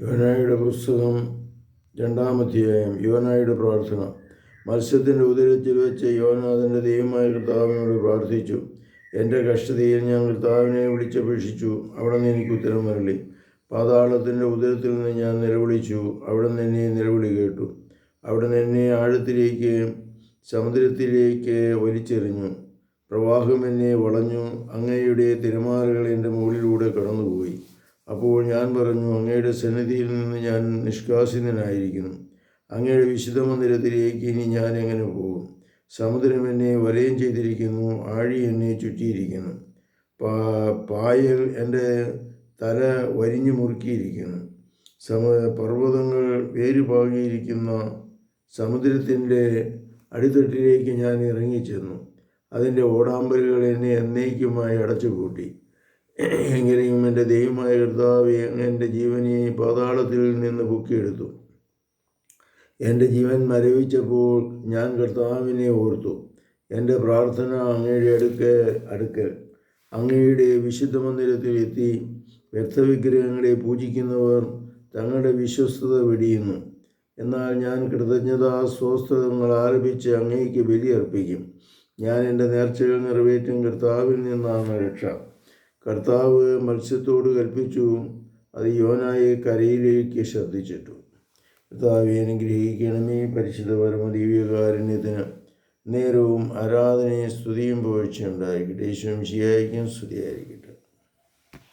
യോനായുടെ പുസ്തകം രണ്ടാം അധ്യായം യോനായുടെ പ്രാർത്ഥന. മത്സ്യത്തിന്റെ ഉദരത്തിൽ വെച്ച് യോനാഥന്റെ ദൈവമായ കർത്താവിനോട് പ്രാർത്ഥിച്ചു. എന്റെ കഷ്ടതയിൽ ഞാൻ കർത്താവിനെ വിളിച്ചപേക്ഷിച്ചു അവിടെ നിന്ന് എനിക്ക് ഉത്തരം വരളി. പാതാളത്തിന്റെ ഉദരത്തിൽ നിന്ന് ഞാൻ നിലവിളിച്ചു. അവിടെ നിന്ന് എന്നെ നിലവിളി കേട്ടു. അവിടെ നിന്ന് എന്നെ ആഴത്തിലേക്ക് സമുദ്രത്തിലേക്ക് വലിച്ചെറിഞ്ഞു. പ്രവാഹം എന്നെ വളഞ്ഞു. അങ്ങയുടെ തിരമാലകൾ എന്റെ മുകളിലൂടെ കടന്നുപോയി. അപ്പോൾ ഞാൻ പറഞ്ഞു അങ്ങയുടെ സന്നിധിയിൽ നിന്ന് ഞാൻ നിഷ്കാസിതനായിരിക്കുന്നു. അങ്ങയുടെ വിശുദ്ധ മന്ദിരത്തിലേക്ക് ഇനി ഞാൻ എങ്ങനെ പോകും? സമുദ്രം എന്നെ വലയം ചെയ്തിരിക്കുന്നു ആഴി എന്നെ ചുറ്റിയിരിക്കുന്നു. പാ പായൽ എന്റെ തല വരിഞ്ഞു മുറുക്കിയിരിക്കുന്നു. സമ പർവതങ്ങൾ വേരുപാകിയിരിക്കുന്ന സമുദ്രത്തിന്റെ അടിത്തട്ടിലേക്ക് ഞാൻ ഇറങ്ങിച്ചെന്നു. അതിന്റെ ഓടാമ്പലുകൾ എന്നെ എന്നേക്കുമായി അടച്ചുപൂട്ടി. എങ്ങനെയും എന്റെ ദൈവമായ കർത്താവ് എന്റെ ജീവനെ പാതാളത്തിൽ നിന്ന് പൊക്കിയെടുത്തു. എന്റെ ജീവൻ മരവിച്ചപ്പോൾ ഞാൻ കർത്താവിനെ ഓർത്തു. എന്റെ പ്രാർത്ഥന അങ്ങയുടെ അടുക്ക അടുക്കൽ. അങ്ങയുടെ വിശുദ്ധ മന്ദിരത്തിൽ എത്തി വ്യക്തവിഗ്രഹങ്ങളെ പൂജിക്കുന്നവർ തങ്ങളുടെ വിശ്വസ്തത വെടിയുന്നു. എന്നാൽ ഞാൻ കൃതജ്ഞതാ സ്വസ്ഥതങ്ങൾ ആരംഭിച്ച് അങ്ങേക്ക് ബലിയർപ്പിക്കും. ഞാൻ എന്റെ നേർച്ചകൾ നിറവേറ്റും കർത്താവിൽ നിന്നാണ് രക്ഷ. കർത്താവ് മത്സ്യത്തോട് കൽപ്പിച്ചു. അത് യോനായി കരയിലേക്ക് ശ്രദ്ധിച്ചിട്ടു. കർത്താവെ അനുഗ്രഹിക്കണമേ പരിശുദ്ധ പരമദീവ്യകാരുണ്യത്തിന് നേരവും ആരാധനയും സ്തുതിയും പോഴ്ചയുണ്ടായിരിക്കട്ടെ യേശുവും സ്തുതിയായിരിക്കട്ടെ. സ്തുതിയായിരിക്കും